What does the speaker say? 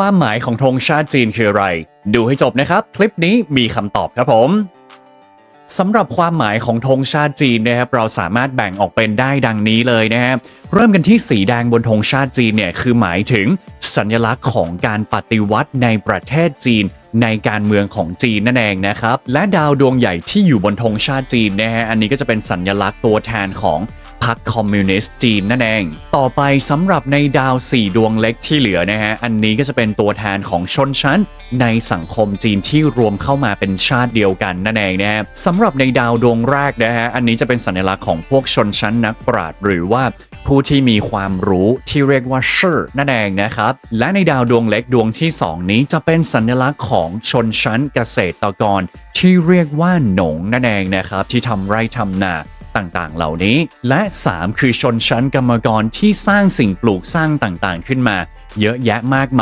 ความหมายของธงชาติจีนคืออะไร ดูให้จบนะครับ คลิปนี้มีคำตอบครับผมสำหรับความหมายของธงชาติจีนนะครับเราสามารถแบ่งออกเป็นได้ดังนี้เลยนะครับเริ่มกันที่สีแดงบนธงชาติจีนเนี่ยคือหมายถึงสัญลักษณ์ของการปฏิวัติในประเทศจีน ในการเมืองของจีนนั่นเองนะครับและดาวดวงใหญ่ที่อยู่บนธงชาติจีนนะฮะอันนี้ก็จะเป็นสัญลักษณ์ตัวแทนของ พรรคคอมมิวนิสต์จีนนั่นเอง ต่อไปสำหรับในดาว 4 ดวงเล็กที่เหลือนะฮะ อันนี้ก็จะเป็นตัวแทนของชนชั้น ในสังคมจีนที่รวมเข้ามาเป็นชาติเดียวกันนั่นเองนะฮะสำหรับในดาวดวงแรกนะฮะ อันนี้จะเป็นสัญลักษณ์ของพวกชนชั้นนักปราชญ์หรือว่าผู้ที่มีความรู้ที่เรียกว่าเชื่อนั่นเองนะครับ และในดาวดวงเล็กดวงที่ 2 นี้จะเป็นสัญลักษณ์ของชนชั้นเกษตรกร ที่เรียกว่าหนงนั่นเองนะครับ ที่ทำไร่ทำนา ต่างๆ เหล่านี้ และ 3 คือชนชั้นกรรมกรที่สร้างสิ่งปลูกสร้างต่างๆ ขึ้นมา เยอะแยะมากมาย